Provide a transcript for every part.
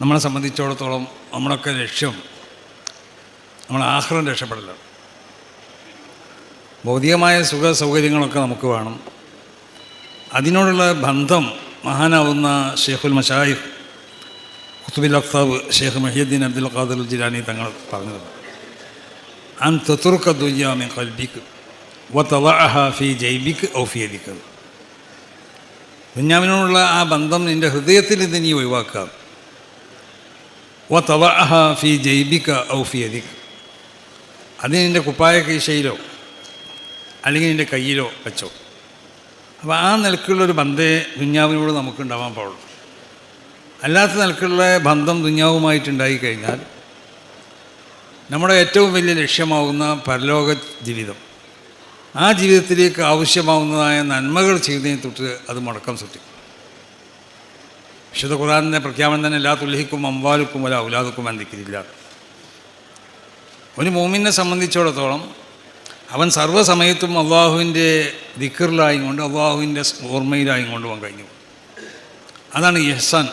നമ്മളെ സംബന്ധിച്ചിടത്തോളം നമ്മളൊക്കെ ലക്ഷ്യം നമ്മൾ ആഹ്ലം രക്ഷപ്പെടലാണ് ഭൗതികമായ സുഖ സൗകര്യങ്ങളൊക്കെ നമുക്ക് വേണം. അതിനോടുള്ള ബന്ധം മഹാനാവുന്ന ഷെയ്ഖുൽ മഷായിഫ് ഖുത്തുബിൽ അഖ്താബ് ഷെയ്ഖ് മഹിയുദ്ദീൻ അബ്ദുൽ ഖാദർ ജിലാനി തങ്ങൾ പറഞ്ഞത്. അൻ തുർക്ക ദുയ്യാമി കൽബിക്ക് ഫി ജൈബിക്ക് ഔ ദുഞ്ഞാമിനോടുള്ള ആ ബന്ധം നിന്റെ ഹൃദയത്തിൽ ഇത് നീ വത്തവഅഹ ഫി ജൈബിക്ക ഔ ഫി യദിക. അത് നിന്റെ കുപ്പായ കീശയിലോ അല്ലെങ്കിൽ നിന്റെ കയ്യിലോ വെച്ചോ. അപ്പോൾ ആ നിലക്കുള്ളൊരു ബന്ധേ ദുഞ്ഞാവിനോട് നമുക്ക് ഉണ്ടാവാൻ പാടുള്ളൂ. അല്ലാത്ത നിലക്കുള്ള ബന്ധം ദുഞ്ഞാവുമായിട്ടുണ്ടായി കഴിഞ്ഞാൽ നമ്മുടെ ഏറ്റവും വലിയ ലക്ഷ്യമാവുന്ന പരലോക ജീവിതം. ആ ജീവിതത്തിലേക്ക് ആവശ്യമാവുന്നതായ നന്മകൾ ചെയ്യുന്നതിനെ തൊട്ട് അത് മുടക്കം സൃഷ്ടിക്കും. വിശുദ്ധ ഖുറാനിന്റെ പ്രഖ്യാപനം തന്നെ എല്ലാ തുല്ഹിക്കും അമ്പാലുക്കും അല്ല ഔലാദുക്കും എന്തിക്കില്ല ഒരു മോമിനെ സംബന്ധിച്ചിടത്തോളം അവൻ സർവസമയത്തും അള്ളാഹുവിന്റെ ദിക്കറിലായും കൊണ്ട് അള്ളാഹുവിന്റെ ഓർമ്മയിലായും കൊണ്ട് പോകാൻ കഴിഞ്ഞു. അതാണ് യഹ്സാൻ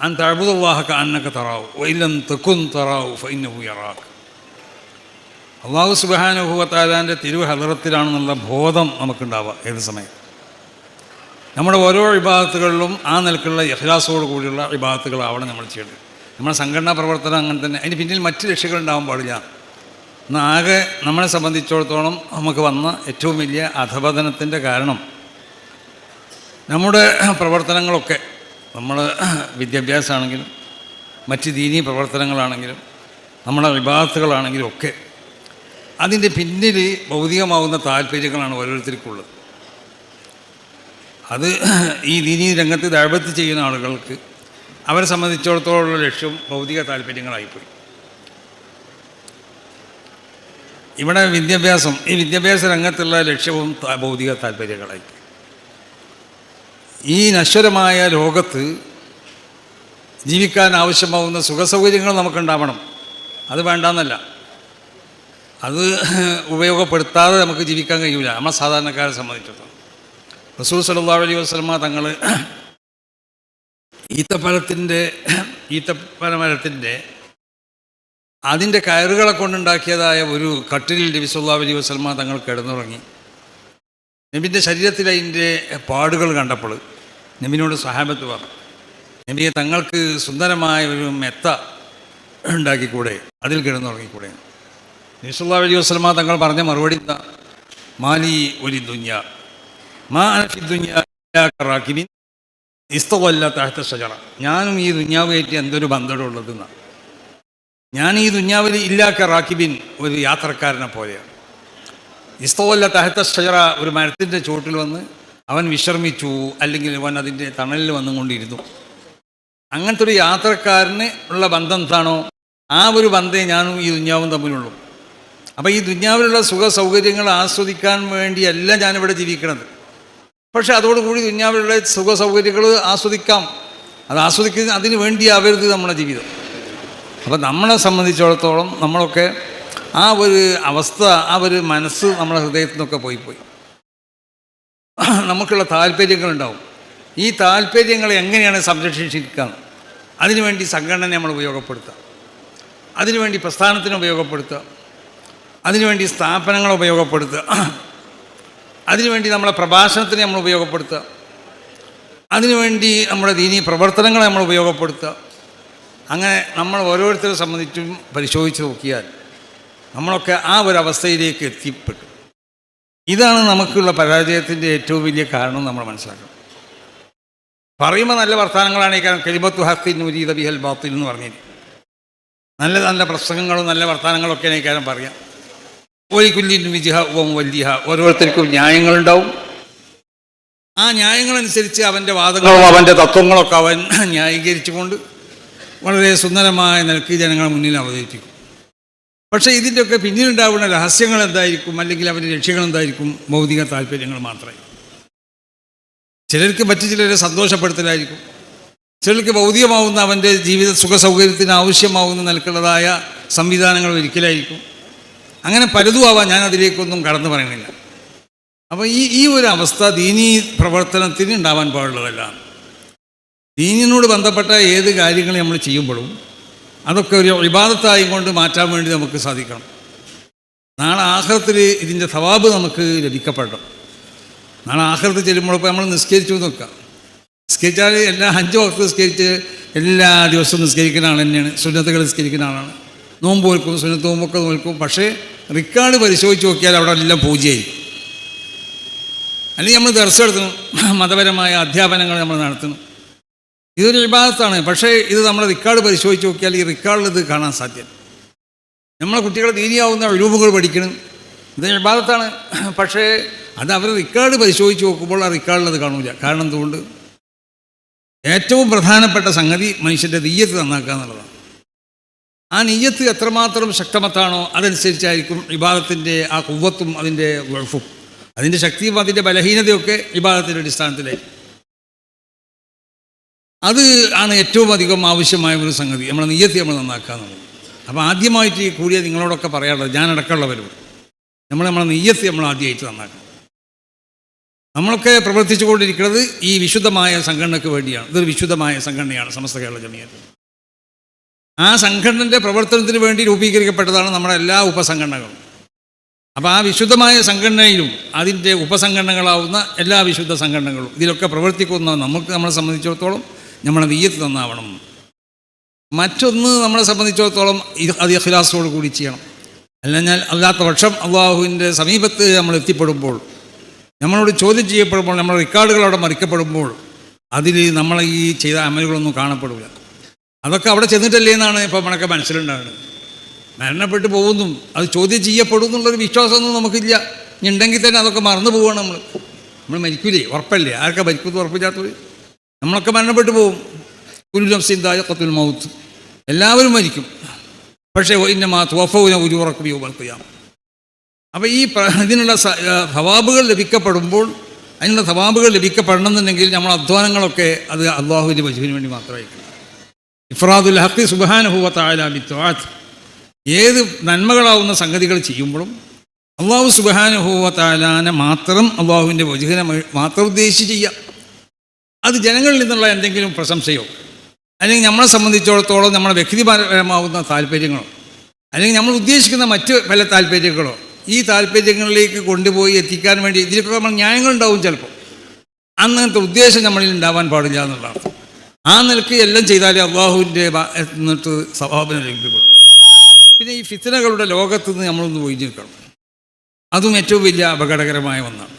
അൻ തഴുതുള്ളാഹക്ക അന്നൊക്കെ തറാവു വൈലം തെക്കുൻ തറാവു ഫൈനഹു യറാഖ് അള്ളാഹു സുബാനുഭവത്താലാന്റെ തിരുവഹദറത്തിലാണെന്നുള്ള ബോധം നമുക്കുണ്ടാവുക ഏത് സമയം? നമ്മുടെ ഓരോ വിഭാഗത്തുകളിലും ആ നിലക്കുള്ള യഹ്ലാസോട് കൂടിയുള്ള വിഭാഗത്തുകളാവണം നമ്മൾ ചെയ്യേണ്ടത്. നമ്മുടെ സംഘടനാ പ്രവർത്തനം അങ്ങനെ തന്നെ. അതിന് പിന്നിൽ മറ്റ് ലക്ഷ്യങ്ങൾ ഉണ്ടാവാൻ പാടില്ല. എന്നാൽ ആകെ നമ്മളെ സംബന്ധിച്ചിടത്തോളം നമുക്ക് വന്ന ഏറ്റവും വലിയ അധപതനത്തിന്റെ കാരണം നമ്മുടെ പ്രവർത്തനങ്ങളൊക്കെ നമ്മൾ വിദ്യാഭ്യാസമാണെങ്കിലും മറ്റ് ദീനീ പ്രവർത്തനങ്ങളാണെങ്കിലും നമ്മുടെ വിഭാഗത്തുകളാണെങ്കിലും ഒക്കെ അതിന്റെ പിന്നിൽ ഭൗതികമാവുന്ന താല്പര്യങ്ങളാണ് ഓരോരുത്തർക്കുള്ളത്. അത് ഈ ദീനീ രംഗത്ത് ദഴപത്ത് ചെയ്യുന്ന ആളുകൾക്ക് അവരെ സംബന്ധിച്ചിടത്തോളമുള്ള ലക്ഷ്യം ഭൗതിക താല്പര്യങ്ങളായിപ്പോയി. ഇവിടെ വിദ്യാഭ്യാസം ഈ വിദ്യാഭ്യാസ രംഗത്തുള്ള ലക്ഷ്യവും ഭൗതിക താല്പര്യങ്ങളായി ഈ നശ്വരമായ ലോകത്ത് ജീവിക്കാൻ ആവശ്യമാവുന്ന സുഖസൗകര്യങ്ങൾ നമുക്കുണ്ടാവണം. അത് വേണ്ടെന്നല്ല. അത് ഉപയോഗപ്പെടുത്താതെ നമുക്ക് ജീവിക്കാൻ കഴിയില്ല നമ്മളെ സാധാരണക്കാരെ സംബന്ധിച്ചിടത്തോളം. റസൂൽ സല്ലല്ലാഹു അലൈഹി വസ്ലമ തങ്ങൾ ഈത്തപ്പഴത്തിന്റെ ഈത്തപ്പനമരത്തിന്റെ അതിന്റെ കയറുകളെ കൊണ്ടുണ്ടാക്കിയതായ ഒരു കട്ടിലിൽ നബി സല്ലല്ലാഹു അലൈഹി വസ്ലമ തങ്ങൾ കിടന്നുറങ്ങി. നബിന്റെ ശരീരത്തിൽ അതിന്റെ പാടുകൾ കണ്ടപ്പോൾ നബിനോട് സഹാബത്ത് പറഞ്ഞു നബിയെ തങ്ങൾക്ക് സുന്ദരമായ ഒരു മെത്ത ഉണ്ടാക്കിക്കൂടെ അതിൽ കിടന്നുറങ്ങിക്കൂടെ? നബി അലി അലൈഹി വസല്ലമ തങ്ങൾ പറഞ്ഞ മറുപടി എന്താ? മാലി ഒരു ദുഞ്ഞ ഇസ്തവല്ല ഷജറ ഞാനും ഈ ദുഞ്ഞാവുമായിട്ട് എന്തൊരു ബന്ധമുള്ളതെന്നാണ് ഞാൻ ഈ ദുഞ്ഞാവിൽ ഇല്ലാക്ക റാക്കിബിൻ ഒരു യാത്രക്കാരനെ പോലെയാണ്. ഇസ്തവല്ല തഹത്ത ഷജറ ഒരു മരത്തിന്റെ ചുവട്ടിൽ വന്ന് അവൻ വിശ്രമിച്ചു അല്ലെങ്കിൽ അവൻ അതിന്റെ തണലിൽ വന്നുകൊണ്ടിരുന്നു. അങ്ങനത്തെ ഒരു യാത്രക്കാരന് ഉള്ള ബന്ധം എന്താണോ ആ ഒരു ബന്ധേ ഞാനും ഈ ദുഞ്ഞാവും തമ്മിലുള്ളൂ. അപ്പോൾ ഈ ദുഞ്ഞാവിലുള്ള സുഖ സൗകര്യങ്ങൾ ആസ്വദിക്കാൻ വേണ്ടിയല്ല ഞാനിവിടെ ജീവിക്കണത്. പക്ഷെ അതോടുകൂടി ദുഞ്ഞാവിലുള്ള സുഖ സൗകര്യങ്ങൾ ആസ്വദിക്കാം. അത് ആസ്വദിക്കുന്ന അതിന് വേണ്ടിയാവരുത് നമ്മുടെ ജീവിതം. അപ്പം നമ്മളെ സംബന്ധിച്ചിടത്തോളം നമ്മളൊക്കെ ആ ഒരു അവസ്ഥ ആ ഒരു മനസ്സ് നമ്മുടെ ഹൃദയത്തിൽ നിന്നൊക്കെ പോയി പോയി നമുക്കുള്ള താല്പര്യങ്ങളുണ്ടാവും. ഈ താല്പര്യങ്ങളെ എങ്ങനെയാണ് സംരക്ഷിച്ചിരിക്കുക? അതിനുവേണ്ടി സംഘടന നമ്മൾ ഉപയോഗപ്പെടുത്തുക. അതിനുവേണ്ടി പ്രസ്ഥാനത്തിന് ഉപയോഗപ്പെടുത്തുക. അതിനുവേണ്ടി സ്ഥാപനങ്ങൾ ഉപയോഗപ്പെടുത്തുക. അതിനുവേണ്ടി നമ്മളെ പ്രഭാഷണത്തിന് നമ്മൾ ഉപയോഗപ്പെടുത്തുക. അതിനുവേണ്ടി നമ്മുടെ ദീനീ പ്രവർത്തനങ്ങളെ നമ്മൾ ഉപയോഗപ്പെടുത്തുക. അങ്ങനെ നമ്മൾ ഓരോരുത്തരെ സംബന്ധിച്ചും പരിശോധിച്ച് നോക്കിയാൽ നമ്മളൊക്കെ ആ ഒരു അവസ്ഥയിലേക്ക് എത്തിപ്പെട്ടു. ഇതാണ് നമുക്കുള്ള പരാജയത്തിന്റെ ഏറ്റവും വലിയ കാരണം നമ്മൾ മനസ്സിലാക്കണം. പറയുമ്പോൾ നല്ല വർത്തമാനങ്ങളാണ് ഈ കാരണം. കെലിമത്തു ഹക്കിൻ മുരീദ ബിഹൽ ബാത്തിൽ എന്ന് പറഞ്ഞിരിക്കും നല്ല നല്ല പ്രസംഗങ്ങളും നല്ല വർത്തമാനങ്ങളൊക്കെയാണ് ഈ കാര്യം പറയാം ഒരു കുല്ലിൻ വിജിഹ ഓം വല്യഹ ഓരോരുത്തർക്കും ന്യായങ്ങളുണ്ടാവും. ആ ന്യായങ്ങളനുസരിച്ച് അവന്റെ വാദങ്ങളും അവന്റെ തത്വങ്ങളൊക്കെ അവൻ ന്യായീകരിച്ചുകൊണ്ട് വളരെ സുന്ദരമായ നിലയ്ക്ക് ജനങ്ങളെ മുന്നിൽ അവതരിപ്പിക്കും. പക്ഷേ ഇതിന്റെയൊക്കെ പിന്നിലുണ്ടാവുന്ന രഹസ്യങ്ങൾ എന്തായിരിക്കും? അല്ലെങ്കിൽ അവന്റെ ലക്ഷ്യങ്ങൾ എന്തായിരിക്കും? ഭൗതിക താല്പര്യങ്ങൾ മാത്രമേ. ചിലർക്ക് മറ്റു ചിലരെ സന്തോഷപ്പെടുത്തലായിരിക്കും. ചിലർക്ക് ഭൗതികമാവുന്ന അവന്റെ ജീവിത സുഖസൗകര്യത്തിന് ആവശ്യമാവുന്ന നിലക്കുള്ളതായ സംവിധാനങ്ങൾ ഒരിക്കലായിരിക്കും. അങ്ങനെ പലതുമാവാം ഞാൻ അതിലേക്കൊന്നും കടന്നു പറയുന്നില്ല. അപ്പോൾ ഈ ഈ ഒരു അവസ്ഥ ദീനീ പ്രവർത്തനത്തിന് ഉണ്ടാവാൻ പാടുള്ളതല്ല. ദീനിനോട് ബന്ധപ്പെട്ട ഏത് കാര്യങ്ങൾ നമ്മൾ ചെയ്യുമ്പോഴും അതൊക്കെ ഒരു വിവാദത്തായി കൊണ്ട് മാറ്റാൻ വേണ്ടി നമുക്ക് സാധിക്കണം. നാളെ ആഹ്ലത്തിൽ ഇതിന്റെ സവാബ് നമുക്ക് ലഭിക്കപ്പെടണം. നാളെ ആഹ്ലത്തിൽ ചെല്ലുമ്പോഴപ്പോൾ നമ്മൾ നിസ്കരിച്ചു നോക്കുക. നോക്കാം നിസ്കരിച്ചാൽ എല്ലാ അഞ്ച് വക്ത് നിസ്കരിച്ച് എല്ലാ ദിവസവും നിസ്കരിക്കുന്ന ആൾ തന്നെയാണ്. സുന്നത്തുകൾ നിസ്കരിക്കുന്ന ആളാണ്. നോമ്പ് നോൽക്കും സുന്നത്ത് നോമ്പൊക്കെ നോൽക്കും. പക്ഷേ റിക്കാർഡ് പരിശോധിച്ച് നോക്കിയാൽ അവിടെ എല്ലാം പൂജയായി അല്ലെങ്കിൽ നമ്മൾ ദർശനം നടത്തണം മതപരമായ അധ്യാപനങ്ങൾ നമ്മൾ നടത്തണം ഇതൊരു വിഭാഗത്താണ് പക്ഷേ ഇത് നമ്മൾ റിക്കാർഡ് പരിശോധിച്ച് നോക്കിയാൽ ഈ റിക്കാർഡിൽ ഇത് കാണാൻ സാധ്യത നമ്മളെ കുട്ടികളെ ദീനിയാവുന്ന രൂപങ്ങൾ പഠിക്കണം. ഇത് വിഭാഗത്താണ് പക്ഷേ അത് അവർ റിക്കാർഡ് പരിശോധിച്ച് നോക്കുമ്പോൾ ആ റിക്കാർഡിൽ അത് കാണൂല. കാരണം എന്തുകൊണ്ട്? ഏറ്റവും പ്രധാനപ്പെട്ട സംഗതി മനുഷ്യന്റെ തീയത്ത് നന്നാക്കുക എന്നുള്ളതാണ്. ആ നെയ്യത്ത് എത്രമാത്രം ശക്തമത്താണോ അതനുസരിച്ചായിരിക്കും വിഭാഗത്തിന്റെ ആ കുവ്വത്തും അതിന്റെ ഗൾഫും അതിന്റെ ശക്തിയും അതിന്റെ ബലഹീനതയൊക്കെ വിഭാഗത്തിന്റെ അടിസ്ഥാനത്തിലായിരിക്കും. അത് ആണ് ഏറ്റവും അധികം ആവശ്യമായ ഒരു സംഗതി. നമ്മളെ നെയ്യത്ത് നമ്മൾ നന്നാക്കുക എന്നുള്ളത് അപ്പോൾ ആദ്യമായിട്ട് ഈ കൂടിയ നിങ്ങളോടൊക്കെ പറയാനുള്ളത് ഞാനടക്കമുള്ളവരും നമ്മൾ നമ്മളെ നെയ്യത്ത് നമ്മൾ ആദ്യമായിട്ട് നന്നാക്കണം. നമ്മളൊക്കെ പ്രവർത്തിച്ചുകൊണ്ടിരിക്കുന്നത് ഈ വിശുദ്ധമായ സംഘടനയ്ക്ക് വേണ്ടിയാണ്. ഇതൊരു വിശുദ്ധമായ സംഘടനയാണ് സമസ്ത കേരള ജമിയത്ത്. ആ സംഘടനന്റെ പ്രവർത്തനത്തിന് വേണ്ടി രൂപീകരിക്കപ്പെട്ടതാണ് നമ്മുടെ എല്ലാ ഉപസംഘടനകളും. അപ്പോൾ ആ വിശുദ്ധമായ സംഘടനയിലും അതിന്റെ ഉപസംഘടനകളാവുന്ന എല്ലാ വിശുദ്ധ സംഘടനകളും ഇതിലൊക്കെ പ്രവർത്തിക്കുന്ന നമുക്ക് നമ്മളെ സംബന്ധിച്ചിടത്തോളം നമ്മളെ നെയ്യത്ത് നന്നാവണം. മറ്റൊന്ന് നമ്മളെ സംബന്ധിച്ചിടത്തോളം അത് അഖിലാസോട് കൂടി ചെയ്യണം. അല്ലെങ്കിൽ അല്ലാത്ത പക്ഷം അള്ളാഹുവിന്റെ സമീപത്ത് നമ്മൾ എത്തിപ്പെടുമ്പോൾ നമ്മളോട് ചോദ്യം ചെയ്യപ്പെടുമ്പോൾ നമ്മുടെ റെക്കോർഡുകൾ അവിടെ മറിക്കപ്പെടുമ്പോൾ അതിൽ നമ്മളെ ഈ ചെയ്ത അമലുകളൊന്നും കാണപ്പെടില്ല അതൊക്കെ അവിടെ ചെന്നിട്ടല്ലേ എന്നാണ് ഇപ്പോൾ നമ്മളൊക്കെ മനസ്സിലുണ്ടാകുന്നത് മരണപ്പെട്ടു പോകുന്നു. അത് ചോദ്യം ചെയ്യപ്പെടും എന്നുള്ളൊരു വിശ്വാസമൊന്നും നമുക്കില്ല. ഉണ്ടെങ്കിൽ തന്നെ അതൊക്കെ മറന്നു പോവുകയാണ് നമ്മൾ നമ്മൾ മരിക്കൂലേ? ഉറപ്പല്ലേ? ആർക്കാ മരിക്കുന്നത് ഉറപ്പില്ലാത്തവർ നമ്മളൊക്കെ മരണപ്പെട്ടു പോകും. കുലുനഫ്സിന്തായ കത്തുൽ മൗത്ത്. എല്ലാവരും മരിക്കും. പക്ഷേ ഇന്ന മാ ഒരു ഉരുറക്കും യോമൽക്കുയാം അപ്പോൾ ഈ ഇതിനുള്ള സവാബുകൾ ലഭിക്കപ്പെടുമ്പോൾ അതിനുള്ള സവാബുകൾ ലഭിക്കപ്പെടണമെന്നുണ്ടെങ്കിൽ നമ്മൾ അധ്വാനങ്ങളൊക്കെ അത് അള്ളാഹുവിന്റെ വജുവിന് വേണ്ടി മാത്രമായിരിക്കും ഇഫ്രാദുൽ ഹക്കി സുബാനുഹൂവത്തായാലിത്വാത്ത് ഏത് നന്മകളാവുന്ന സംഗതികൾ ചെയ്യുമ്പോഴും അള്ളാഹു സുബാനുഹൂവത്താലാനെ മാത്രം അള്ളാഹുവിന്റെ വജുഹിനെ മാത്രം ഉദ്ദേശിച്ച് ചെയ്യാം. അത് ജനങ്ങളിൽ നിന്നുള്ള എന്തെങ്കിലും പ്രശംസയോ അല്ലെങ്കിൽ നമ്മളെ സംബന്ധിച്ചിടത്തോളം നമ്മുടെ വ്യക്തിപരമാവുന്ന താല്പര്യങ്ങളോ അല്ലെങ്കിൽ നമ്മൾ ഉദ്ദേശിക്കുന്ന മറ്റ് പല താല്പര്യങ്ങളോ ഈ താല്പര്യങ്ങളിലേക്ക് കൊണ്ടുപോയി എത്തിക്കാൻ വേണ്ടി ഇതിലൊക്കെ നമ്മൾ ന്യായങ്ങളുണ്ടാവും ചിലപ്പോൾ. അങ്ങനത്തെ ഉദ്ദേശം നമ്മളിൽ ഉണ്ടാവാൻ പാടില്ല എന്നുള്ളതാണ്. ആ നിലയ്ക്ക് എല്ലാം ചെയ്താലേ അള്ളാഹുവിന്റെ എന്നിട്ട് സ്വഭാവന ലഭിക്കുള്ളൂ പിന്നെ ഈ ഫിത്തനകളുടെ ലോകത്ത് നിന്ന് നമ്മളൊന്ന് ഒഴിഞ്ഞു നിൽക്കണം അതും ഏറ്റവും വലിയ അപകടകരമായ ഒന്നാണ്.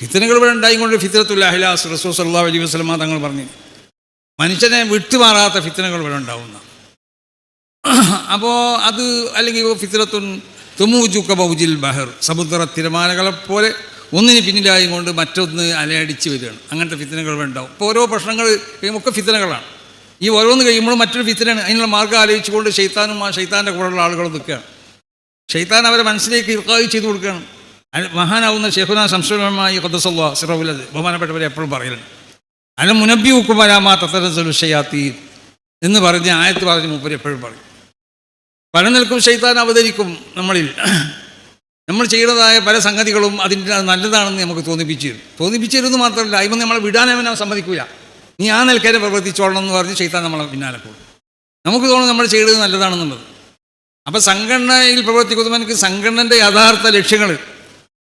ഫിത്തനകൾ ഇവിടെ ഉണ്ടായിക്കൊണ്ട് ഫിത്തനത്തുൽ അഹിലാസ് റസൂ സല്ലാ അലൈഹി വസ്ലമ തങ്ങൾ പറഞ്ഞു മനുഷ്യനെ വിട്ടുമാറാത്ത ഫിത്തനകൾ ഇവിടെ ഉണ്ടാവുന്ന. അപ്പോൾ അത് അല്ലെങ്കിൽ ഫിത്തനത്തുൻ തുമൂജുക്ക ബൗജിൽ ബഹർ സമുദ്ര തിരമാലകളെ പോലെ ഒന്നിന് പിന്നിലായി കൊണ്ട് മറ്റൊന്ന് അലയടിച്ച് വരികയാണ്. അങ്ങനത്തെ ഫിത്തനകൾ ഉണ്ടാവും. ഇപ്പോൾ ഓരോ പ്രശ്നങ്ങൾ കഴിയുമ്പോൾ ഫിത്തനകളാണ്. ഈ ഓരോന്ന് കഴിയുമ്പോഴും മറ്റൊരു ഫിത്തനാണ്. അതിനുള്ള മാർഗം ആലോചിച്ചുകൊണ്ട് ഷെയ്ത്താനും ആ ഷെയ്ത്താന്റെ കൂടെയുള്ള ആളുകളും നിൽക്കുകയാണ്. ഷെയ്ത്താൻ അവരെ മനസ്സിലേക്ക് ഇർക്കായി ചെയ്തു കൊടുക്കുകയാണ്. മഹാനാവുന്ന ഷെഹുന സംശയമായി കൊദ്സല്ലാ സിറവുലത് ബഹുമാനപ്പെട്ടവരെ എപ്പോഴും പറയലുണ്ട് അല്ല മുനബി ഉക്കുമരാമാ തത്തരസലു ഷയാത്തി എന്ന് പറഞ്ഞ് ആയത്ത് പറഞ്ഞ് മൂപ്പര് എപ്പോഴും പറയും. പല നിൽക്കും ഷെയ്ത്താൻ അവതരിക്കും നമ്മളിൽ. നമ്മൾ ചെയ്യുന്നതായ പല സംഗതികളും അതിന്റെ നല്ലതാണെന്ന് നമുക്ക് തോന്നിപ്പിച്ചു തോന്നിപ്പിച്ചു തരുമെന്ന് മാത്രമല്ല അയ്മ നമ്മളെ വിടാൻ അവനെ സമ്മതിക്കില്ല നീ ആ നിലക്കാരെ പ്രവർത്തിച്ചോളണം എന്ന് പറഞ്ഞ് ചെയ്താൽ നമ്മളെ പിന്നാലെ പോകും. നമുക്ക് തോന്നുന്നു നമ്മൾ ചെയ്തത് നല്ലതാണെന്നുള്ളത്. അപ്പം സംഘടനയിൽ പ്രവർത്തിക്കുന്ന എനിക്ക് സംഘടനന്റെ യഥാർത്ഥ ലക്ഷ്യങ്ങൾ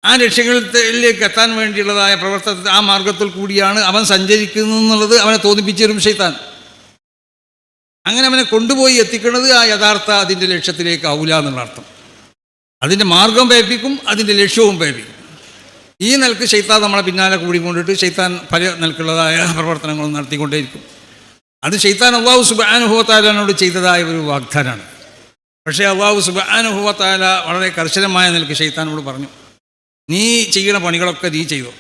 ആ ലക്ഷ്യങ്ങളിലേക്ക് എത്താൻ വേണ്ടിയുള്ളതായ പ്രവർത്തനത്തിൽ ആ മാർഗത്തിൽ കൂടിയാണ് അവൻ സഞ്ചരിക്കുന്നത് എന്നുള്ളത് അവനെ തോന്നിപ്പിച്ചു തരും അങ്ങനെ അവനെ കൊണ്ടുപോയി എത്തിക്കുന്നത് ആ യഥാർത്ഥ അതിന്റെ ലക്ഷ്യത്തിലേക്ക് ആവില്ല എന്നുള്ള അർത്ഥം. അതിന്റെ മാർഗം വേപ്പിക്കും അതിന്റെ ലക്ഷ്യവും വേപ്പിക്കും ഈ നിലയ്ക്ക് ശൈത്താൻ നമ്മളെ പിന്നാലെ കൂടിക്കൊണ്ടിട്ട് ശൈത്താൻ പല നിലക്കുള്ളതായ പ്രവർത്തനങ്ങളും നടത്തിക്കൊണ്ടേയിരിക്കും. അത് ശൈത്താൻ അള്ളാഹു സുബാനുഭവത്താലോട് ചെയ്തതായ ഒരു വാഗ്ദാനമാണ് പക്ഷേ അള്ളാഹു സുബാനുഭവത്താല വളരെ കർശനമായ നിലയ്ക്ക് ശൈത്താനോട് പറഞ്ഞു നീ ചെയ്യുന്ന പണികളൊക്കെ നീ ചെയ്തു.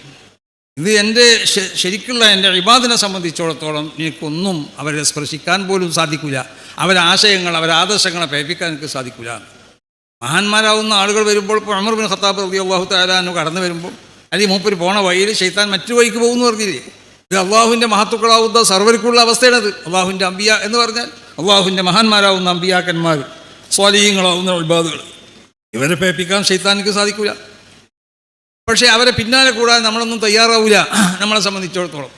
ഇത് എന്റെ ശരിക്കുള്ള എന്റെ ഇബാദിനെ സംബന്ധിച്ചിടത്തോളം നിനക്കൊന്നും അവരെ സ്പർശിക്കാൻ പോലും സാധിക്കില്ല അവരെ ആശയങ്ങൾ അവരെ ആദർശങ്ങളെ പേപ്പിക്കാൻ എനിക്ക് സാധിക്കില്ല മഹാന്മാരാവുന്ന ആളുകൾ വരുമ്പോൾ ഇപ്പോൾ അമർ ബിൻ ഖത്താബ് റബി അള്ളാഹു താലാന്ന് കടന്നു വരുമ്പോൾ അല്ലെങ്കിൽ മൂപ്പര് പോണ വഴിയിൽ ഷെയ്ത്താൻ മറ്റു വഴിക്ക് പോകുമെന്ന് പറഞ്ഞില്ലേ? ഇത് അള്ളാഹുവിന്റെ മഹത്തുക്കളാവുന്ന സർവർക്കുള്ള അവസ്ഥയാണത്. അള്ളാഹുവിന്റെ അമ്പിയ എന്ന് പറഞ്ഞാൽ അള്ളാഹുവിന്റെ മഹാന്മാരാവുന്ന അമ്പിയാക്കന്മാർ സ്വാലീയങ്ങളാവുന്ന ഇബാദുകൾ ഇവരെ പേപ്പിക്കാൻ ഷെയ്ത്താനിക്ക് സാധിക്കില്ല പക്ഷേ അവരെ പിന്നാലെ കൂടാതെ നമ്മളൊന്നും തയ്യാറാവില്ല നമ്മളെ സംബന്ധിച്ചിടത്തോളം.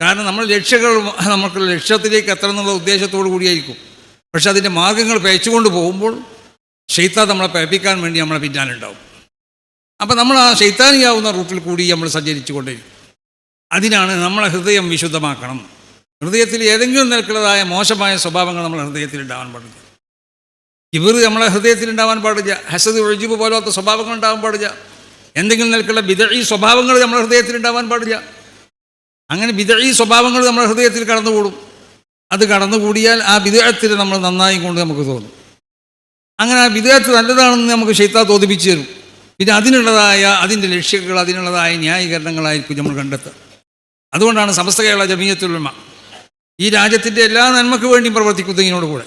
കാരണം നമ്മൾ ലക്ഷ്യങ്ങൾ നമുക്ക് ലക്ഷ്യത്തിലേക്ക് എത്തണം എന്നുള്ള ഉദ്ദേശത്തോടു കൂടിയായിരിക്കും. പക്ഷെ അതിന്റെ മാർഗങ്ങൾ പേച്ചുകൊണ്ട് പോകുമ്പോൾ ഷെയ്ത്താൻ നമ്മളെ പേപ്പിക്കാൻ വേണ്ടി നമ്മളെ പിന്നാലുണ്ടാവും അപ്പം നമ്മൾ ആ ശൈത്താനിയാവുന്ന റൂട്ടിൽ കൂടി നമ്മൾ സഞ്ചരിച്ചു കൊണ്ടിരിക്കും അതിനാണ് നമ്മളെ ഹൃദയം വിശുദ്ധമാക്കണം. ഹൃദയത്തിൽ ഏതെങ്കിലും നിലക്കുള്ളതായ മോശമായ സ്വഭാവങ്ങൾ നമ്മളെ ഹൃദയത്തിൽ ഉണ്ടാവാൻ പാടില്ല. ഇവർ നമ്മളെ ഹൃദയത്തിൽ ഉണ്ടാവാൻ പാടില്ല. ഹസദ് ഒഴിജുബ് പോലാത്ത സ്വഭാവങ്ങൾ ഉണ്ടാവാൻ പാടില്ല. എന്തെങ്കിലും നിലക്കുള്ള വിതഴി സ്വഭാവങ്ങൾ നമ്മളെ ഹൃദയത്തിൽ ഉണ്ടാവാൻ പാടില്ല. അങ്ങനെ വിതഴി സ്വഭാവങ്ങൾ നമ്മളെ ഹൃദയത്തിൽ കടന്നുകൂടും. അത് കടന്നുകൂടിയാൽ ആ വിദേഹത്തിൽ നമ്മൾ നന്നായി കൊണ്ട് നമുക്ക് തോന്നും. അങ്ങനെ വിദേഹത്ത് നല്ലതാണെന്ന് നമുക്ക് ഷെയ്ത്താ തോന്നിപ്പിച്ചു തരും. പിന്നെ അതിനുള്ളതായ അതിന്റെ ലക്ഷ്യങ്ങൾ അതിനുള്ളതായ ന്യായീകരണങ്ങളായിരിക്കും നമ്മൾ കണ്ടെത്തുക. അതുകൊണ്ടാണ് സമസ്ത കേരള ജമീയത്തുലമ ഈ രാജ്യത്തിന്റെ എല്ലാ നന്മയ്ക്ക് വേണ്ടിയും പ്രവർത്തിക്കുന്നതിനോട് കൂടെ.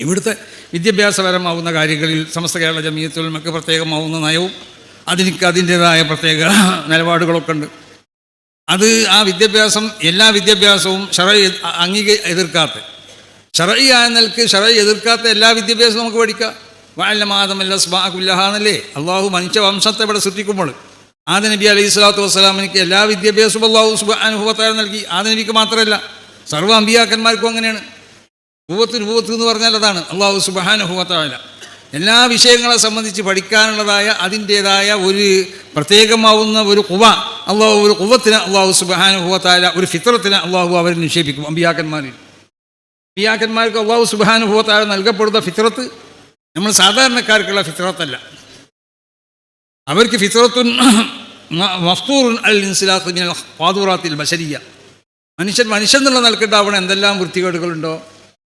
ഇവിടുത്തെ വിദ്യാഭ്യാസപരമാവുന്ന കാര്യങ്ങളിൽ സമസ്ത കേരള ജമീയത്തുലമക്ക് പ്രത്യേകമാവുന്ന നയവും അതിനൊക്കെ അതിന്റേതായ പ്രത്യേക നിലപാടുകളൊക്കെ ഉണ്ട്. അത് ആ വിദ്യാഭ്യാസം എല്ലാ വിദ്യാഭ്യാസവും ഷറ അംഗീക എതിർക്കാത്ത ഷറയി ആയ നിലയ്ക്ക് ഷറയി എതിർക്കാത്ത എല്ലാ വിദ്യാഭ്യാസവും നമുക്ക് പഠിക്കാം. വാലമാദമല്ല സ്മാഹുല്ലഹാന്നല്ലേ അള്ളാഹു മനുഷ്യ വംശത്തെ ഇവിടെ സൃഷ്ടിക്കുമ്പോൾ. ആദ്യ നബി അലൈഹി സ്വലാത്തു വസ്സലാമിനിക്ക് എല്ലാ വിദ്യാഭ്യാസവും അള്ളാഹു സുബാനുഭവത്താരം നൽകി. ആദ്യ നബിക്ക് മാത്രമല്ല സർവ അമ്പിയാക്കന്മാർക്കും അങ്ങനെയാണ്. ഭൂവത്ത് രൂപത്ത് എന്ന് പറഞ്ഞാൽ അതാണ് അള്ളാഹു സുബാനുഭവത്താല എല്ലാ വിഷയങ്ങളെ സംബന്ധിച്ച് പഠിക്കാനുള്ളതായ അതിന്റേതായ ഒരു പ്രത്യേകമാവുന്ന ഒരു കുവ അള്ളാഹു ഒരു കുവത്തിന് അള്ളാഹു സുബാനുഭവത്താല ഒരു ഫിത്രത്തിന് അള്ളാഹു അവരെ നിക്ഷേപിക്കും അമ്പിയാക്കന്മാരിൽ അമ്പിയാക്കന്മാർക്ക് അള്ളാഹു സുബാനുഭവത്താല നൽകപ്പെടുന്ന ഫിത്രത്ത് നമ്മൾ സാധാരണക്കാർക്കുള്ള ഫിത്രത്തല്ല അവർക്ക് ഫിത്രത്തുൻ മഫ്തൂറുൻ അൽ ഇൻസിലാഖ് മിനൽ ഫാദൂറാത്തിൽ ബശരിയ. മനുഷ്യൻ മനുഷ്യൻ എന്നുള്ള നിലക്കുണ്ടാവണം എന്തെല്ലാം വൃത്തികേടുകളുണ്ടോ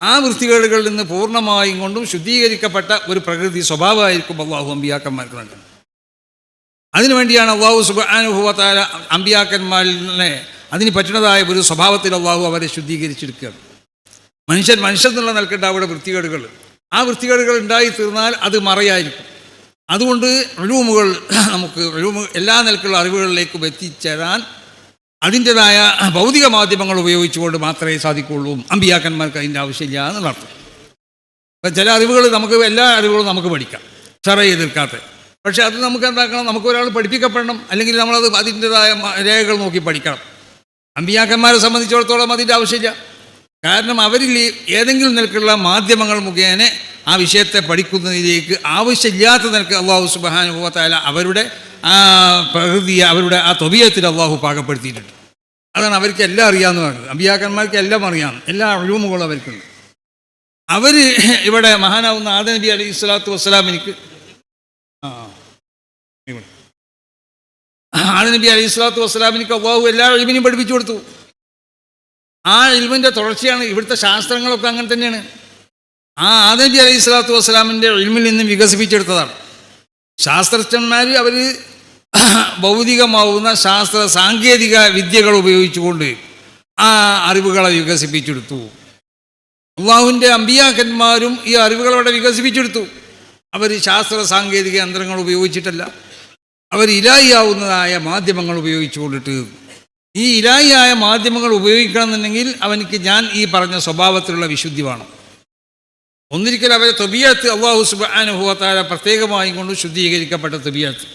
ആ വൃത്തികേടുകളിൽ നിന്ന് പൂർണമായും കൊണ്ടും ശുദ്ധീകരിക്കപ്പെട്ട ഒരു പ്രകൃതി സ്വഭാവമായിരിക്കും അള്ളാഹു അമ്പിയാക്കന്മാർക്ക് നൽകുന്നത്. അതിനുവേണ്ടിയാണ് അള്ളാഹു സുബാനുഭവത്തായ അമ്പിയാക്കന്മാരിനെ അതിന് പറ്റുന്നതായ ഒരു സ്വഭാവത്തിൽ അള്ളാഹു അവരെ ശുദ്ധീകരിച്ചെടുക്കുകയാണ് മനുഷ്യൻ മനുഷ്യൻ എന്നുള്ള നിലക്കുണ്ടാവുന്ന വൃത്തികേടുകൾ. ആ വൃത്തികേടുകൾ ഉണ്ടായി തീർന്നാൽ അത് മറയായിരിക്കും. അതുകൊണ്ട് റൂമുകൾ നമുക്ക് റൂമ് എല്ലാ നിലക്കുള്ള അറിവുകളിലേക്കും എത്തിച്ചേരാൻ അതിന്റെതായ ഭൗതിക മാധ്യമങ്ങൾ ഉപയോഗിച്ചുകൊണ്ട് മാത്രമേ സാധിക്കുള്ളൂ അമ്പിയാക്കന്മാർക്ക് അതിന്റെ ആവശ്യമില്ല എന്നുള്ള അർത്ഥം ഇപ്പം ചില അറിവുകൾ നമുക്ക് എല്ലാ അറിവുകളും നമുക്ക് പഠിക്കാം. ചെറ എതിർക്കാത്ത. പക്ഷേ അത് നമുക്ക് എന്താക്കണം? നമുക്ക് ഒരാൾ പഠിപ്പിക്കപ്പെടണം. അല്ലെങ്കിൽ നമ്മളത് അതിന്റെതായ രേഖകൾ നോക്കി പഠിക്കണം. അമ്പിയാക്കന്മാരെ സംബന്ധിച്ചിടത്തോളം അതിന്റെ ആവശ്യമില്ല. കാരണം അവരിൽ ഏതെങ്കിലും നിലക്കുള്ള മാധ്യമങ്ങൾ മുഖേന ആ വിഷയത്തെ പഠിക്കുന്നതിലേക്ക് ആവശ്യമില്ലാത്ത നിലയ്ക്ക് അള്ളാഹു സുബാനുഭവത്തായ അവരുടെ ആ പ്രകൃതിയെ അവരുടെ ആ തൊബിയത്തിൽ അള്ളാഹു പാകപ്പെടുത്തിയിട്ടുണ്ട്. അതാണ് അവർക്ക് എല്ലാം അറിയാമെന്ന് പറയുന്നത് എല്ലാം അറിയാം. എല്ലാ റൂമുകളും അവർക്കുണ്ട്. അവർ ഇവിടെ മഹാനാവുന്ന ആദ നബി ഇസ്ലാത്തു വസ്സലാം എനിക്ക് ആ. ആദ നബി അലൈഹി സ്വലാത്തു വസ്സലാമിനിക്ക് അള്ളാഹു എല്ലാ ഇൽമിനും പഠിപ്പിച്ചു കൊടുത്തു. ആ ഇൽമിന്റെ തുടർച്ചയാണ് ഇവിടുത്തെ ശാസ്ത്രങ്ങളൊക്കെ അങ്ങനെ തന്നെയാണ്. ആ ആദബി അലൈഹി സ്വലാത്തു വസ്സലാമിന്റെ ഇൽമിൽ നിന്നും വികസിപ്പിച്ചെടുത്തതാണ്. ശാസ്ത്രജ്ഞന്മാർ അവർ ഭൗതികമാവുന്ന ശാസ്ത്ര സാങ്കേതിക വിദ്യകൾ ഉപയോഗിച്ചുകൊണ്ട് ആ അറിവുകളെ വികസിപ്പിച്ചെടുത്തു. അള്ളാഹുവിന്റെ അമ്പിയാക്കന്മാരും ഈ അറിവുകൾ അവിടെ വികസിപ്പിച്ചെടുത്തു. അവർ ശാസ്ത്ര സാങ്കേതിക യന്ത്രങ്ങൾ ഉപയോഗിച്ചിട്ടല്ല അവർ ഇലായിയാവുന്നതായ മാധ്യമങ്ങൾ ഉപയോഗിച്ചുകൊണ്ടിട്ട് ഈ ഇലായിയായ മാധ്യമങ്ങൾ ഉപയോഗിക്കണമെന്നുണ്ടെങ്കിൽ അവനിക്ക് ഞാൻ ഈ പറഞ്ഞ സ്വഭാവത്തിലുള്ള വിശുദ്ധി വേണം. ഒന്നിരിക്കൽ അവരെ തൊബിയത്ത് അള്ളാഹു സുബാനുഭവത്താല പ്രത്യേകമായി കൊണ്ട് ശുദ്ധീകരിക്കപ്പെട്ട തൊബിയത്ത്.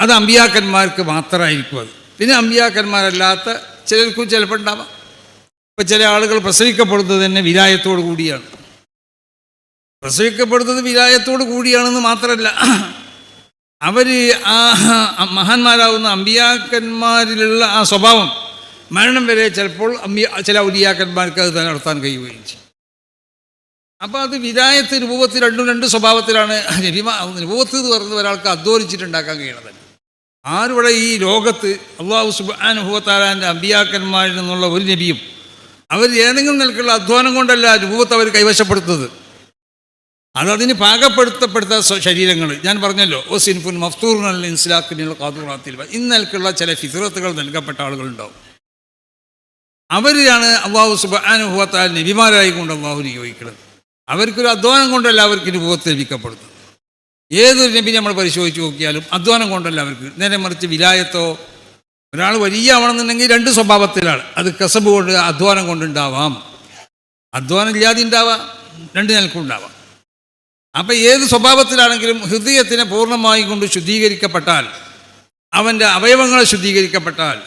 അത് അമ്പിയാക്കന്മാർക്ക് മാത്രമായിരിക്കും അത്. പിന്നെ അമ്പിയാക്കന്മാരല്ലാത്ത ചിലർക്കും ചിലപ്പോൾ ഉണ്ടാവാം. ഇപ്പം ചില ആളുകൾ പ്രസവിക്കപ്പെടുന്നത് തന്നെ വിലായത്തോടു കൂടിയാണ്. പ്രസവിക്കപ്പെടുന്നത് വിലായത്തോടു കൂടിയാണെന്ന് മാത്രമല്ല അവർ ആ മഹാന്മാരാവുന്ന അമ്പിയാക്കന്മാരിലുള്ള ആ സ്വഭാവം മരണം വരെ ചിലപ്പോൾ അമ്പിയ ചില ഔലിയാക്കന്മാർക്ക് അത് നടത്താൻ കഴിയുകയും ചെയ്യും. അപ്പോൾ അത് വിദായത്ത് രൂപത്തിൽ രണ്ടും രണ്ട് സ്വഭാവത്തിലാണ് രൂപത്ത് എന്ന് പറയുന്നത് ഒരാൾക്ക് അധ്വാനിച്ചിട്ടുണ്ടാക്കാൻ കഴിയണത് ആരുടെ ഈ ലോകത്ത് അള്ളാഹു സുബാനുഭവത്താലാന്റെ അമ്പിയാക്കന്മാരിൽ നിന്നുള്ള ഒരു നബിയും അവർ ഏതെങ്കിലും നിലക്കുള്ള അധ്വാനം കൊണ്ടല്ല രൂപത്ത് അവർ കൈവശപ്പെടുത്തുന്നത്. അതതിന് പാകപ്പെടുത്തപ്പെടുത്ത ശരീരങ്ങൾ. ഞാൻ പറഞ്ഞല്ലോ ഓ സിൻഫുൻ മഫ്തൂറിനുള്ള ഇൻസിലാക്കിനുള്ള കാതൂറാത്തിൽ ഇന്നൽക്കുള്ള ചില ഫിത്രത്തുകൾ നൽകപ്പെട്ട ആളുകളുണ്ടാവും. അവരാണ് അള്ളാഹു സുബാനുഭവത്താൽ നബിമാരായി കൊണ്ട് അള്ളാഹു നിയോഗിക്കുന്നത്. അവർക്കൊരു അധ്വാനം കൊണ്ടല്ല അവർക്ക് രൂപത്തെ ലഭിക്കപ്പെടുന്നത്. ഏതൊരു നബി നമ്മൾ പരിശോധിച്ച് നോക്കിയാലും അധ്വാനം കൊണ്ടല്ല അവർക്ക് നേരെ മറിച്ച് വിലായത്തോ ഒരാൾ വലിയ ആവണമെന്നുണ്ടെങ്കിൽ രണ്ട് സ്വഭാവത്തിലാണ്. അത് കസബ് കൊണ്ട് അധ്വാനം കൊണ്ടുണ്ടാവാം അധ്വാനം ഇല്ലാതെ ഉണ്ടാവാം. രണ്ട് നിലക്കും ഉണ്ടാവാം. അപ്പം ഏത് സ്വഭാവത്തിലാണെങ്കിലും ഹൃദയത്തിനെ പൂർണമായി കൊണ്ട് ശുദ്ധീകരിക്കപ്പെട്ടാൽ അവന്റെ അവയവങ്ങൾ ശുദ്ധീകരിക്കപ്പെട്ടാൽ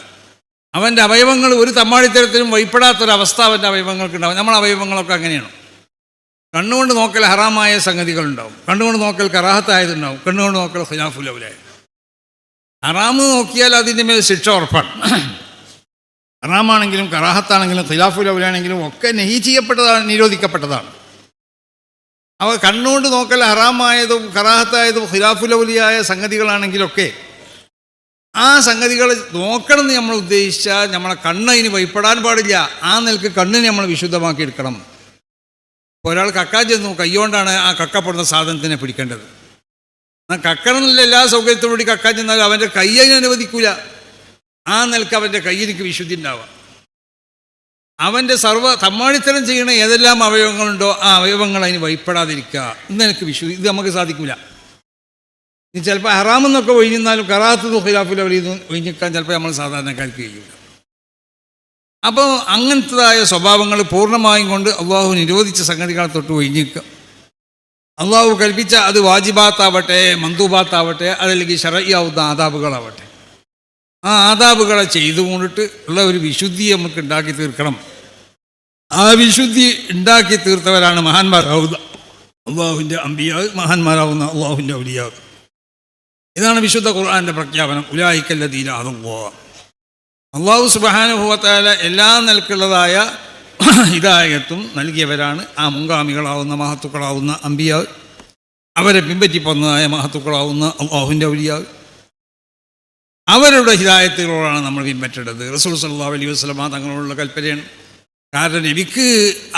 അവന്റെ അവയവങ്ങൾ ഒരു തമ്മാടിത്തരത്തിലും വഴിപ്പെടാത്തൊരവസ്ഥ അവന്റെ അവയവങ്ങൾക്ക് ഉണ്ടാവും. നമ്മളെ അവയവങ്ങളൊക്കെ അങ്ങനെയാണ്. കണ്ണുകൊണ്ട് നോക്കൽ ഹറാമായ സംഗതികളുണ്ടാവും. കണ്ണുകൊണ്ട് നോക്കൽ കറാഹത്തായതുണ്ടാവും. കണ്ണുകൊണ്ട് നോക്കൽ ഖിലാഫുലൗലായ ഹറാമ് നോക്കിയാൽ അതിന്റെ മേൽ ശിക്ഷ ഉറപ്പാണ്. ഹറാമാണെങ്കിലും കറാഹത്താണെങ്കിലും ഖിലാഫുലൗലാണെങ്കിലും ഒക്കെ നെഹി ചെയ്യപ്പെട്ടതാണ് നിരോധിക്കപ്പെട്ടതാണ്. അവ കണ്ണുകൊണ്ട് നോക്കൽ ഹറാമായതും കറാഹത്തായതും ഹിലാഫുലൗലിയായ സംഗതികളാണെങ്കിലൊക്കെ ആ സംഗതികൾ നോക്കണം എന്ന് നമ്മൾ ഉദ്ദേശിച്ചാൽ നമ്മളെ കണ്ണ് ഇനി വൈപ്പെടാൻ പാടില്ല. ആ നിലയ്ക്ക് കണ്ണിനെ നമ്മൾ വിശുദ്ധമാക്കി എടുക്കണം. ഒരാൾ കക്കാൻ ചെന്നു കൈകൊണ്ടാണ് ആ കക്കപ്പെടുന്ന സാധനത്തിനെ പിടിക്കേണ്ടത്. കക്കണമെന്നില്ല എല്ലാ സൗകര്യത്തോടുകൂടി കക്കാൻ ചെന്നാൽ അവന്റെ കൈ അതിനനുവദിക്കില്ല ആ നിലയ്ക്ക് അവന്റെ കയ്യിലേക്ക് വിശുദ്ധി ഉണ്ടാവുക അവന്റെ സർവ തമ്മാടിത്തരം ചെയ്യുന്ന ഏതെല്ലാം അവയവങ്ങളുണ്ടോ ആ അവയവങ്ങൾ അതിന് വഴിപ്പെടാതിരിക്കുക ഇന്ന് എനിക്ക് വിശുദ്ധി ഇത് നമുക്ക് സാധിക്കില്ല ഇനി ചിലപ്പോൾ ഹറാമെന്നൊക്കെ ഒഴിഞ്ഞാലും കറാത്തത് അവർ ഇത് ഒഴിഞ്ഞിക്കാൻ ചിലപ്പോൾ നമ്മൾ സാധാരണക്കാർക്ക് കഴിയില്ല അപ്പോൾ അങ്ങനത്തേതായ സ്വഭാവങ്ങൾ പൂർണമായും കൊണ്ട് അള്ളാഹു നിരോധിച്ച സംഗതികളെ തൊട്ട് ഒഴിഞ്ഞിക്കുക അള്ളാഹു കൽപ്പിച്ച അത് വാജിബാത്താവട്ടെ മന്ദൂബാത്താവട്ടെ അതല്ലെങ്കിൽ ഷറയ്യാവുന്ന ആദാബുകളാവട്ടെ. ആ ആദാബുകളെ ചെയ്തുകൊണ്ടിട്ട് ഉള്ള ഒരു വിശുദ്ധി നമുക്ക് ഉണ്ടാക്കി തീർക്കണം. ആ വിശുദ്ധി ഉണ്ടാക്കി തീർത്തവരാണ് മഹാന്മാരാവുക. അള്ളാഹുവിന്റെ അമ്പിയാവ് മഹാന്മാരാവുന്ന അള്ളാഹുവിന്റെ ഔലിയാവ് ഇതാണ് വിശുദ്ധ ഖുർആാന്റെ പ്രഖ്യാപനം. ഉലായിക്കല്ലതീലാതല്ലോ അള്ളാഹു സുബാനുഭവത്തായ എല്ലാ നിലക്കുള്ളതായ ഹിദായത്തും നൽകിയവരാണ്. ആ മുൻഗാമികളാവുന്ന മഹത്തുക്കളാവുന്ന അമ്പിയാവ് അവരെ പിൻപറ്റി പോന്നതായ മഹത്തുക്കളാവുന്ന അള്ളാഹുവിന്റെ ഔലിയാവ് അവരുടെ ഹിതായത്തുകളോടാണ് നമ്മൾ പിൻപറ്റേണ്ടത്. റസൂൽ സല്ലാ അലൈഹി വസ്ലമ തങ്ങളോടുള്ള കൽപ്പനയാണ്. കാരണം എനിക്ക്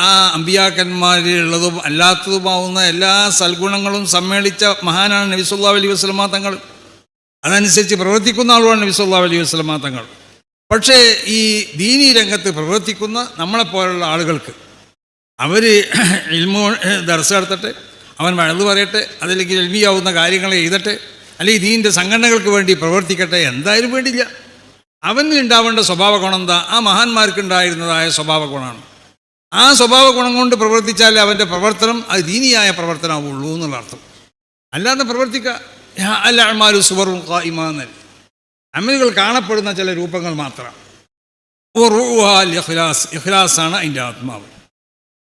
ആ അമ്പിയാക്കന്മാരിലുള്ളതും അല്ലാത്തതുമാവുന്ന എല്ലാ സൽഗുണങ്ങളും സമ്മേളിച്ച മഹാനാണ് നബി സുല്ലാ അലൈഹി വസ്ലമ തങ്ങൾ. അതനുസരിച്ച് പ്രവർത്തിക്കുന്ന ആളുമാണ് നബി സുല്ലാ അലൈഹി വസ്ലമ തങ്ങൾ. പക്ഷേ ഈ ദീനീ രംഗത്ത് പ്രവർത്തിക്കുന്ന നമ്മളെപ്പോലുള്ള ആളുകൾക്ക് അവർ ഇൽമോ ദർശ നടത്തട്ടെ അവൻ വഴുതു പറയട്ടെ അതല്ലെങ്കിൽ എൽമിയാവുന്ന കാര്യങ്ങൾ എഴുതട്ടെ അല്ലെങ്കിൽ ദീന്റെ സംഘടനകൾക്ക് വേണ്ടി പ്രവർത്തിക്കട്ടെ എന്തായാലും വേണ്ടില്ല അവന് ഉണ്ടാവേണ്ട സ്വഭാവ ഗുണം എന്താ? ആ മഹാന്മാർക്കുണ്ടായിരുന്നതായ സ്വഭാവ ഗുണമാണ് ആ സ്വഭാവ ഗുണം കൊണ്ട് പ്രവർത്തിച്ചാൽ അവന്റെ പ്രവർത്തനം അത് ദീനിയായ പ്രവർത്തനമാവുള്ളൂ എന്നുള്ള അർത്ഥം. അല്ലാതെ പ്രവർത്തിക്കുക അല്ല അമാരു സുവറും ഇമാന്നൽ അമലുകൾ കാണപ്പെടുന്ന ചില രൂപങ്ങൾ മാത്രം. ഓ ഇഖ്ലാസ്. ഇഖ്ലാസാണ് അതിന്റെ ആത്മാവ്.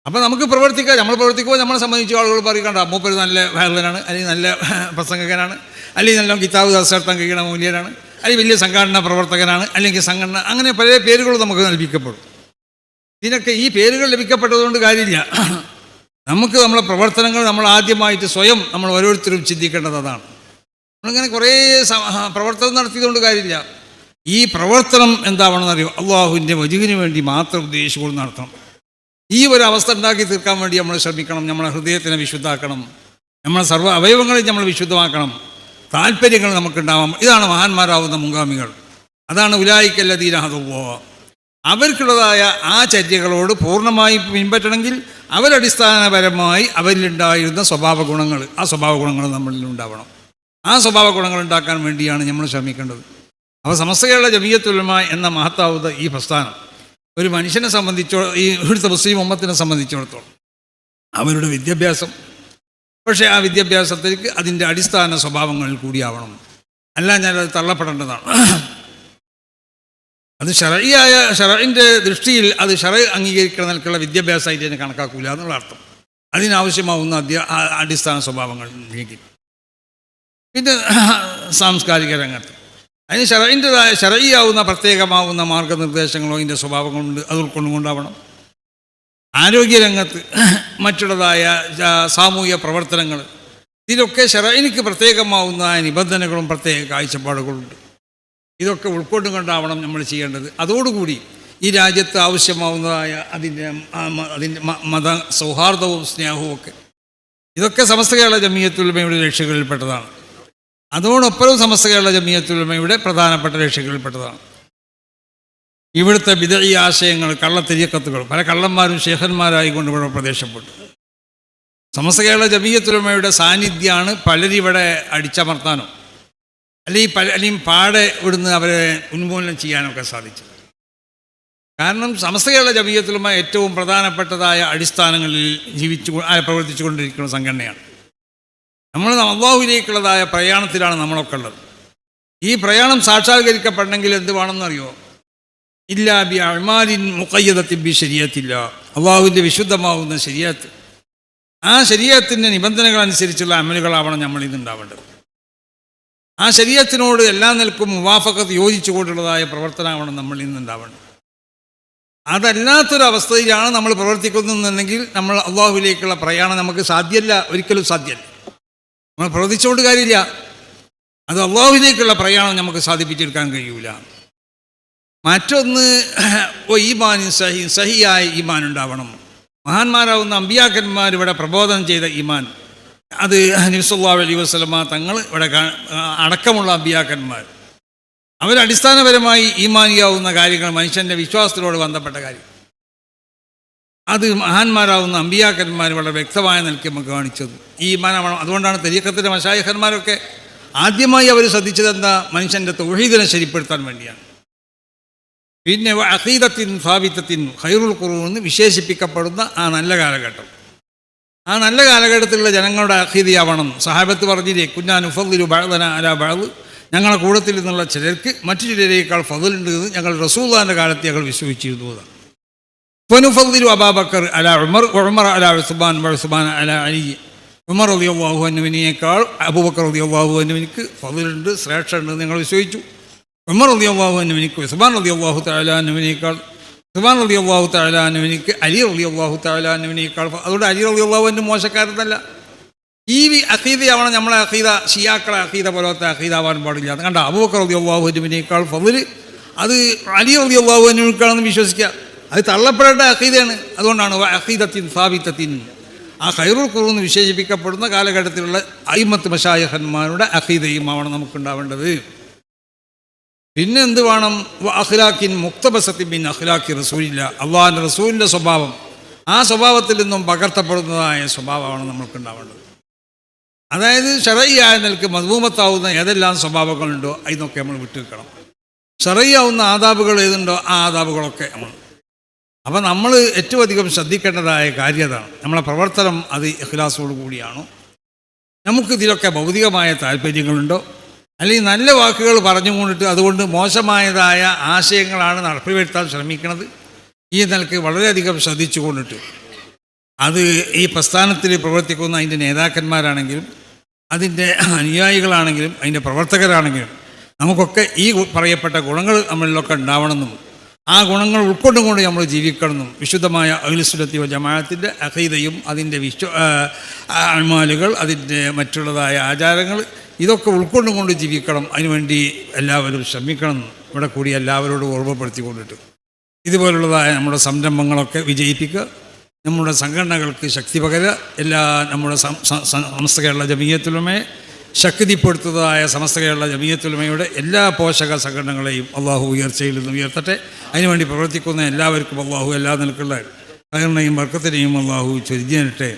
അപ്പോൾ നമുക്ക് പ്രവർത്തിക്കാം. നമ്മൾ പ്രവർത്തിക്കുമ്പോൾ നമ്മളെ സംബന്ധിച്ച് ആളുകൾ പറയുകണ്ട മൂപ്പര് നല്ല ഭാരതനാണ് അല്ലെങ്കിൽ നല്ല പ്രസംഗകനാണ് അല്ലെങ്കിൽ നല്ല കിതാബ് ദർശനം കഴിക്കണ മൂല്യനാണ്. അല്ലെങ്കിൽ വലിയ സംഘടനാ പ്രവർത്തകനാണ് അല്ലെങ്കിൽ സംഘടന അങ്ങനെ പല പേരുകൾ നമുക്ക് നൽകിക്കപ്പെടും ഇതിനൊക്കെ ഈ പേരുകൾ ലഭിക്കപ്പെട്ടതുകൊണ്ട് കാര്യമില്ല. നമുക്ക് നമ്മളെ പ്രവർത്തനങ്ങൾ നമ്മൾ ആദ്യമായിട്ട് സ്വയം നമ്മൾ ഓരോരുത്തരും ചിന്തിക്കേണ്ടത് അതാണ്. നമ്മളിങ്ങനെ കുറേ പ്രവർത്തനം നടത്തിയതുകൊണ്ട് കാര്യമില്ല. ഈ പ്രവർത്തനം എന്താവണമെന്ന് അറിയോ? അള്ളാഹുവിന്റെ വജുവിന് വേണ്ടി മാത്രം ഉദ്ദേശിച്ചുകൊണ്ട് നടത്തണം. ഈ ഒരു അവസ്ഥ ഉണ്ടാക്കി തീർക്കാൻ വേണ്ടി നമ്മൾ ശ്രമിക്കണം നമ്മളെ ഹൃദയത്തിനെ വിശുദ്ധാക്കണം നമ്മളെ സർവ അവയവങ്ങളെ നമ്മൾ വിശുദ്ധമാക്കണം. താല്പര്യങ്ങൾ നമുക്കുണ്ടാവാം. ഇതാണ് മഹാന്മാരാവുന്ന മുൻഗാമികൾ. അതാണ് ഉലായിക്കല്ലതീരാഹതവോ അവർക്കുള്ളതായ ആ ചര്യകളോട് പൂർണമായി പിൻപറ്റണമെങ്കിൽ അവരടിസ്ഥാനപരമായി അവരിലുണ്ടായിരുന്ന സ്വഭാവ ഗുണങ്ങൾ ആ സ്വഭാവ ഗുണങ്ങൾ നമ്മളിൽ ഉണ്ടാവണം. ആ സ്വഭാവ ഗുണങ്ങൾ ഉണ്ടാക്കാൻ വേണ്ടിയാണ് നമ്മൾ ശ്രമിക്കേണ്ടത്. അപ്പോൾ സമസ്തകളുടെ ജമീയത്തുലമ എന്ന മഹത്താവുന്ന ഈ പ്രസ്ഥാനം ഒരു മനുഷ്യനെ സംബന്ധിച്ചോ ഈ ഇവിടുത്തെ മുസ്ലിം ഉമ്മത്തിനെ സംബന്ധിച്ചിടത്തോളം അവരുടെ വിദ്യാഭ്യാസം പക്ഷേ ആ വിദ്യാഭ്യാസത്തിലേക്ക് അതിന്റെ അടിസ്ഥാന സ്വഭാവങ്ങളിൽ കൂടിയാവണം. അല്ല ഞാനത് തള്ളപ്പെടേണ്ടതാണ്. അത് ഷറയായ ഷറയിന്റെ ദൃഷ്ടിയിൽ അത് ഷറ അംഗീകരിക്കുന്ന നിലക്കുള്ള വിദ്യാഭ്യാസമായിട്ട് തന്നെ കണക്കാക്കൂല എന്നുള്ള അർത്ഥം. അതിനാവശ്യമാവുന്ന അധ്യ അടിസ്ഥാന സ്വഭാവങ്ങൾ നീക്കി. പിന്നെ സാംസ്കാരിക രംഗത്ത്. അതിന് ഷറയിന്റെതായ ഷറയിയാവുന്ന പ്രത്യേകമാവുന്ന മാർഗനിർദ്ദേശങ്ങളോ അതിന്റെ സ്വഭാവങ്ങളുണ്ട് അത് ഉൾക്കൊണ്ടുകൊണ്ടാവണം. ആരോഗ്യരംഗത്ത് മറ്റുള്ളതായ സാമൂഹ്യ പ്രവർത്തനങ്ങൾ. ഇതിലൊക്കെ ഷറയിനിക്ക് പ്രത്യേകമാവുന്ന നിബന്ധനകളും പ്രത്യേക കാഴ്ചപ്പാടുകളുണ്ട്. ഇതൊക്കെ ഉൾക്കൊണ്ടുകൊണ്ടാവണം നമ്മൾ ചെയ്യേണ്ടത്. അതോടുകൂടി ഈ രാജ്യത്ത് ആവശ്യമാവുന്നതായ അതിന്റെ അതിന്റെ മത സൗഹാർദ്ദവും സ്നേഹവും ഒക്കെ. ഇതൊക്കെ സമസ്ത കേരള ജമീയത്തുൽമയുടെ ലക്ഷ്യങ്ങളിൽപ്പെട്ടതാണ് അതോടൊപ്പം സമസ്ത കേരള ജമീയത്തുൽമയുടെ പ്രധാനപ്പെട്ട ലക്ഷ്യങ്ങളിൽപ്പെട്ടതാണ് ഇവിടുത്തെ വിതഴി ആശയങ്ങൾ കള്ളത്തിരിയക്കത്തുകൾ പല കള്ളന്മാരും ശേഖന്മാരായിക്കൊണ്ട് ഇവിടെ പ്രദേശപ്പെട്ടു സമസ്ത കേരള ജമീയത്തുലമയുടെ സാന്നിധ്യമാണ് പലരിവിടെ അടിച്ചമർത്താനോ അല്ലെങ്കിൽ പല അല്ലെങ്കിൽ പാടെ ഇവിടുന്ന് അവരെ ഉന്മൂലനം ചെയ്യാനൊക്കെ സാധിച്ചത്. കാരണം സമസ്ത കേരള ജമീയത്തുലമ ഏറ്റവും പ്രധാനപ്പെട്ടതായ അടിസ്ഥാനങ്ങളിൽ ജീവിച്ചു പ്രവർത്തിച്ചു കൊണ്ടിരിക്കുന്ന സംഘടനയാണ്. നമ്മൾ അള്ളാഹുവിലേക്കുള്ളതായ പ്രയാണത്തിലാണ് നമ്മളൊക്കെ ഉള്ളത്. ഈ പ്രയാണം സാക്ഷാത്കരിക്കപ്പെടണമെങ്കിൽ എന്ത് വേണമെന്നറിയോ? അള്ളാഹുവിന്റെ വിശുദ്ധമാവുന്ന ശരിയത്ത് ആ ശരീരത്തിന്റെ നിബന്ധനകൾ അനുസരിച്ചുള്ള അമലുകളാവണം നമ്മൾ ഇന്നുണ്ടാവേണ്ടത് ആ ശരീരത്തിനോട് എല്ലാ നിൽക്കും മുവാഫക്കത്ത് യോജിച്ചുകൊണ്ടുള്ളതായ പ്രവർത്തനമാവണം നമ്മൾ ഇന്നുണ്ടാവേണ്ടത് അതല്ലാത്തൊരവസ്ഥയിലാണ് നമ്മൾ പ്രവർത്തിക്കുന്നതെന്നുണ്ടെങ്കിൽ നമ്മൾ അള്ളാഹുവിലേക്കുള്ള പ്രയാണം നമുക്ക് സാധ്യമല്ല ഒരിക്കലും സാധ്യമല്ല നമ്മൾ പ്രവർത്തിച്ചുകൊണ്ട് കാര്യമില്ല. അത് അള്ളാഹുവിലേക്കുള്ള പ്രയാണം നമുക്ക് സാധിപ്പിച്ചെടുക്കാൻ കഴിയൂല. മറ്റൊന്ന് ഈമാൻ സഹി സഹിയായ ഈമാൻ ഉണ്ടാവണം. മഹാന്മാരാവുന്ന അമ്പിയാക്കന്മാർ ഇവിടെ പ്രബോധനം ചെയ്ത ഈമാൻ. അത് നിസുല്ലാ അലി വസ്ലമ തങ്ങൾ ഇവിടെ അടക്കമുള്ള അമ്പിയാക്കന്മാർ. അവരടിസ്ഥാനപരമായി ഈമാനിയാവുന്ന കാര്യങ്ങൾ മനുഷ്യന്റെ വിശ്വാസത്തിനോട് ബന്ധപ്പെട്ട കാര്യം. അത് മഹാന്മാരാവുന്ന അമ്പിയാക്കന്മാർ വളരെ വ്യക്തമായ നിലയ്ക്ക് നമുക്ക് കാണിച്ചത്. ഈ ഈമാനാവണം അതുകൊണ്ടാണ് തെരീക്കത്തിന്റെ മശായഹന്മാരൊക്കെ ആദ്യമായി അവർ ശ്രദ്ധിച്ചത് എന്താ മനുഷ്യന്റെ തൊഴിലിനെ ശരിപ്പെടുത്താൻ വേണ്ടിയാണ്. പിന്നെ അഖീദത്തിൻ ഫാബിത്തത്തിൻ ഖൈറുൽ ഖുറൂൻ എന്ന് വിശേഷിപ്പിക്കപ്പെടുന്ന ആ നല്ല കാലഘട്ടം. ആ നല്ല കാലഘട്ടത്തിലുള്ള ജനങ്ങളുടെ അഖീദിയാവണം. സഹാബത്ത് പറഞ്ഞില്ലേ കുഞ്ഞാൻ ഉഫദ്ദിലു ബഴതന അല ബഴത് ഞങ്ങളുടെ കൂടത്തിൽ നിന്നുള്ള ചിലർക്ക് മറ്റു ചിലരേക്കാൾ ഫതിലുണ്ട് എന്ന് ഞങ്ങൾ റസൂദാന്റെ കാലത്ത് ഞങ്ങൾ വിശ്വസിച്ചിരുന്നു. ഫനുഫദ്ദിലു അബാബക്കർ അല ഉമർ ഉമർ അല ഉസ്മാൻ ഉസ്മാൻ അല അലി. ഉമർ അലി അള്ളാഹു അനുവിനേക്കാൾ അബൂബക്കർ അലി അള്ളാഹു അനുവിനിക്ക് ഫതിലുണ്ട് ശ്രേഷ്ഠമുണ്ട് എന്ന് ഞങ്ങൾ വിശ്വസിച്ചു. ഉമർ അലി അള്ളാഹു അനുവിനിക്ക് സുബാൻ അലി അള്ളാഹു താലാനുവിനേക്കാൾ സുബാൻ അലി അള്ളാഹു താലാനുവിനിക്ക് അലി അലി അള്ളാഹു താലാനുവിനേക്കാൾ അതുകൊണ്ട് അലി അലി അള്ളാഹു എന്റെ മോശക്കാരനല്ല. ഈ അഖീദയാവണം നമ്മളെ അഖീദ ഷിയാക്കളെ അഖീദ പോലത്തെ അഖീദാവാൻ പാടില്ല. കണ്ട അബൂബക്കർ റതി അള്ളാഹു അനുവിനേക്കാൾ ഫതിൽ അത് അലി റതി അള്ളാഹു അനുവിനേക്കാളെന്ന് വിശ്വസിക്കുക അത് തള്ളപ്പെടേണ്ട അഖീദയാണ്. അതുകൊണ്ടാണ് അഖീദത്തിൻ സാബിത്തത്തിൻ. ആ ഖൈറുൽ ഖുറൂന്ന് വിശേഷിപ്പിക്കപ്പെടുന്ന കാലഘട്ടത്തിലുള്ള അയിമത്ത് മഷായഹന്മാരുടെ അഖീദയും ആവണം നമുക്കുണ്ടാവേണ്ടത്. പിന്നെ എന്ത് വേണം അഖ്ലാഖിൻ മുക്തബസത്തിൻ ബിൻ അഖ്ലാഖി റസൂലില്ല. അള്ളാഹിന്റെ റസൂലിന്റെ സ്വഭാവം. ആ സ്വഭാവത്തിൽ നിന്നും പകർത്തപ്പെടുന്നതായ സ്വഭാവമാണ് നമ്മൾക്കുണ്ടാവേണ്ടത്. അതായത് ഷറയ്യായ നിലയ്ക്ക് മധുമത്താവുന്ന ഏതെല്ലാം സ്വഭാവങ്ങളുണ്ടോ അതിനൊക്കെ നമ്മൾ വിട്ടുവെക്കണം ഷറയ്യാവുന്ന ആദാബുകൾ ഏതുണ്ടോ ആ ആദാബുകളൊക്കെ നമ്മൾ. അപ്പം നമ്മൾ ഏറ്റവും അധികം ശ്രദ്ധിക്കേണ്ടതായ കാര്യതാണ് നമ്മളെ പ്രവർത്തനം അത് ഇഖ്ലാസോട് കൂടിയാണോ നമുക്ക് ഇതിലൊക്കെ ഭൗതികമായ താല്പര്യങ്ങളുണ്ടോ? അല്ലെങ്കിൽ നല്ല വാക്കുകൾ പറഞ്ഞു പറഞ്ഞുകൊണ്ടിട്ട് അതുകൊണ്ട് മോശമായതായ ആശയങ്ങളാണ് നടപ്പിൽ വരുത്താൻ ശ്രമിക്കുന്നത് ഈ നിലയ്ക്ക് വളരെയധികം ശ്രദ്ധിച്ചുകൊണ്ടിട്ട് അത് ഈ പ്രസ്ഥാനത്തിൽ പ്രവർത്തിക്കുന്ന അതിന്റെ നേതാക്കന്മാരാണെങ്കിലും അതിന്റെ അനുയായികളാണെങ്കിലും അതിന്റെ പ്രവർത്തകരാണെങ്കിലും നമുക്കൊക്കെ ഈ പറയപ്പെട്ട ഗുണങ്ങൾ നമ്മളിലൊക്കെ ഉണ്ടാവണമെന്നും ആ ഗുണങ്ങൾ ഉൾക്കൊണ്ടുകൊണ്ട് നമ്മൾ ജീവിക്കണമെന്നും വിശുദ്ധമായ അഖിലുസുലത്തി ജമാഅത്തിന്റെ അഖീദയും അതിന്റെ വിശ്വ അമാലുകൾ അതിന്റെ മറ്റുള്ളതായ ആചാരങ്ങൾ ഇതൊക്കെ ഉൾക്കൊണ്ടുകൊണ്ട് ജീവിക്കണം. അതിനുവേണ്ടി എല്ലാവരും ശ്രമിക്കണം. ഇവിടെ കൂടി എല്ലാവരോടും ഓർമ്മപ്പെടുത്തിക്കൊണ്ടിട്ട്. ഇതുപോലുള്ളതായ നമ്മുടെ സംരംഭങ്ങളൊക്കെ വിജയിപ്പിക്കുക. നമ്മുടെ സംഘടനകൾക്ക് ശക്തി പകരുക. എല്ലാ നമ്മുടെ സമസ്ത കേരള ജമീയത്തുലമയെ ശക്തിപ്പെടുത്തുന്നതായ സമസ്ത കേരള ജമീയത്തുലമയുടെ എല്ലാ പോഷക സംഘടനകളെയും അള്ളാഹു ഉയർച്ചയിൽ നിന്ന് ഉയർത്തട്ടെ. അതിനുവേണ്ടി പ്രവർത്തിക്കുന്ന എല്ലാവർക്കും അള്ളാഹു എല്ലാ നിലക്കുള്ള കരുണയും വർക്കത്തിനെയും അള്ളാഹു ചൊരിഞ്ഞിട്ടെ